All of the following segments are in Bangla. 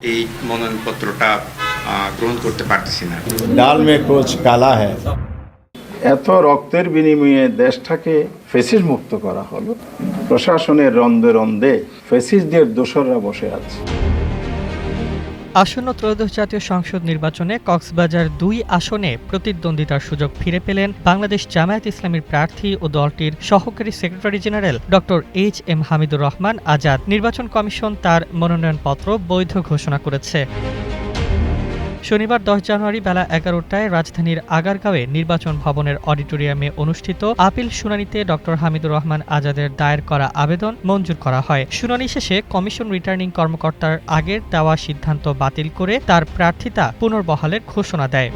এই মনোনয়নপত্রটা গ্রহণ করতে পারতেছি না। ডাল মে কোচ কালা হ্যাঁ এত রক্তের বিনিময়ে দেশটাকে ফেসিস মুক্ত করা হলো। প্রশাসনের রন্দে রন্দে ফেসিসদের দোসররা বসে আছে। আসন্ন ত্রয়োদশ জাতীয় সংসদ নির্বাচনে কক্সবাজার দুই আসনে প্রতিদ্বন্দ্বিতার সুযোগ ফিরে পেলেন বাংলাদেশ জামায়াত ইসলামীর প্রার্থী ও দলটির সহকারী secretary general doctor H M Hamidur Rahman Azad. নির্বাচন কমিশন তার মনোনয়নপত্র বৈধ ঘোষণা করেছে। শনিবার দশ জানুয়ারি বেলা এগারোটায় রাজধানীর আগারগাঁওয়ে নির্বাচন ভবনের অডিটোরিয়ামে অনুষ্ঠিত আপিল শুনানিতে ডক্টর হামিদুর রহমান আজাদের দায়ের করা আবেদন মঞ্জুর করা হয়। শুনানি শেষে কমিশন রিটার্নিং কর্মকর্তার আগের দেওয়া সিদ্ধান্ত বাতিল করে তার প্রার্থিতা পুনর্বহালের ঘোষণা দেয়।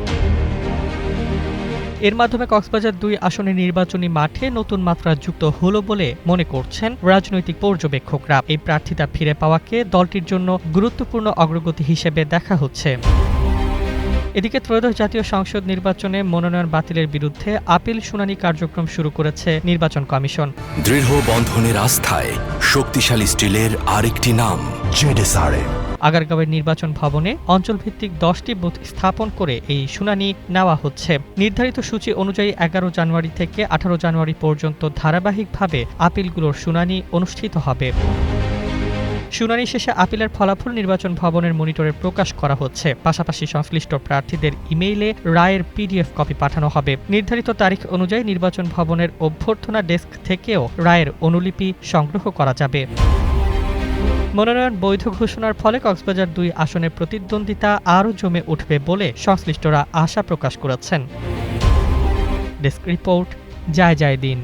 এর মাধ্যমে কক্সবাজার দুই আসনে নির্বাচনী মাঠে নতুন মাত্রা যুক্ত হলো বলে মনে করছেন রাজনৈতিক পর্যবেক্ষকরা। এই প্রার্থিতা ফিরে পাওয়াকে দলটির জন্য গুরুত্বপূর্ণ অগ্রগতি হিসেবে দেখা হচ্ছে। এদিকে ত্রয়োদশ জাতীয় সংসদ নির্বাচনে মনোনয়ন বাতিলের বিরুদ্ধে আপিল শুনানি কার্যক্রম শুরু করেছে নির্বাচন কমিশন। দৃঢ় বন্ধনের আস্থায় শক্তিশালী স্টিলের আরেকটি নাম জেডেসআরএম আগারগাঁওয়ের নির্বাচন ভবনে অঞ্চলভিত্তিক দশটি বুথ স্থাপন করে এই শুনানি নেওয়া হচ্ছে। নির্ধারিত সূচি অনুযায়ী এগারো জানুয়ারি থেকে আঠারো জানুয়ারি পর্যন্ত ধারাবাহিকভাবে আপিলগুলোর শুনানি অনুষ্ঠিত হবে। শুনানি শেষে আপিলের ফলাফল নির্বাচন ভবনের মনিটরে প্রকাশ করা হচ্ছে। পাশাপাশি সংশ্লিষ্ট প্রার্থীদের ইমেইলে রায়ের পিডিএফ কপি পাঠানো হবে। নির্ধারিত তারিখ অনুযায়ী নির্বাচন ভবনের অভ্যর্থনা ডেস্ক থেকেও রায়ের অনুলিপি সংগ্রহ করা যাবে। মনোনয়ন বৈধ ঘোষণার ফলে কক্সবাজার দুই আসনের প্রতিদ্বন্দ্বিতা আরও জমে উঠবে বলে সংশ্লিষ্টরা আশা প্রকাশ করেছেন। ডেস্ক রিপোর্ট যায় যায় দিন।